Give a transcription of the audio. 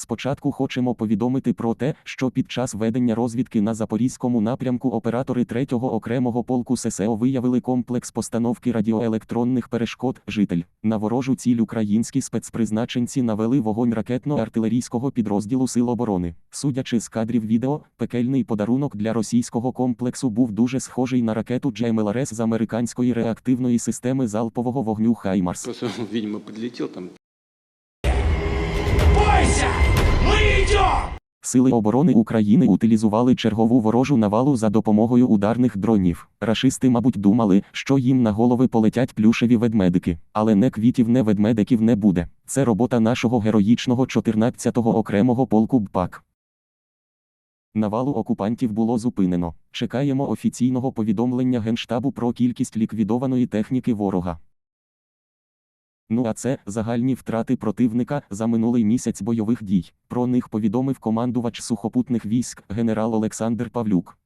Спочатку хочемо повідомити про те, що під час ведення розвідки на запорізькому напрямку оператори 3-го окремого полку ССО виявили комплекс постановки радіоелектронних перешкод житель. На ворожу ціль українські спецпризначенці навели вогонь ракетно-артилерійського підрозділу Сил оборони. Судячи з кадрів відео, пекельний подарунок для російського комплексу був дуже схожий на ракету GMLRS з американської реактивної системи залпового вогню Хаймарс. Просто, видимо, подлетел там. Сили оборони України утилізували чергову ворожу навалу за допомогою ударних дронів. Рашисти, мабуть, думали, що їм на голови полетять плюшеві ведмедики, але не квітів, не ведмедиків не буде. Це робота нашого героїчного 14-го окремого полку БПАК. Навалу окупантів було зупинено. Чекаємо офіційного повідомлення Генштабу про кількість ліквідованої техніки ворога. Ну а це загальні втрати противника за минулий місяць бойових дій. Про них повідомив командувач сухопутних військ генерал Олександр Павлюк.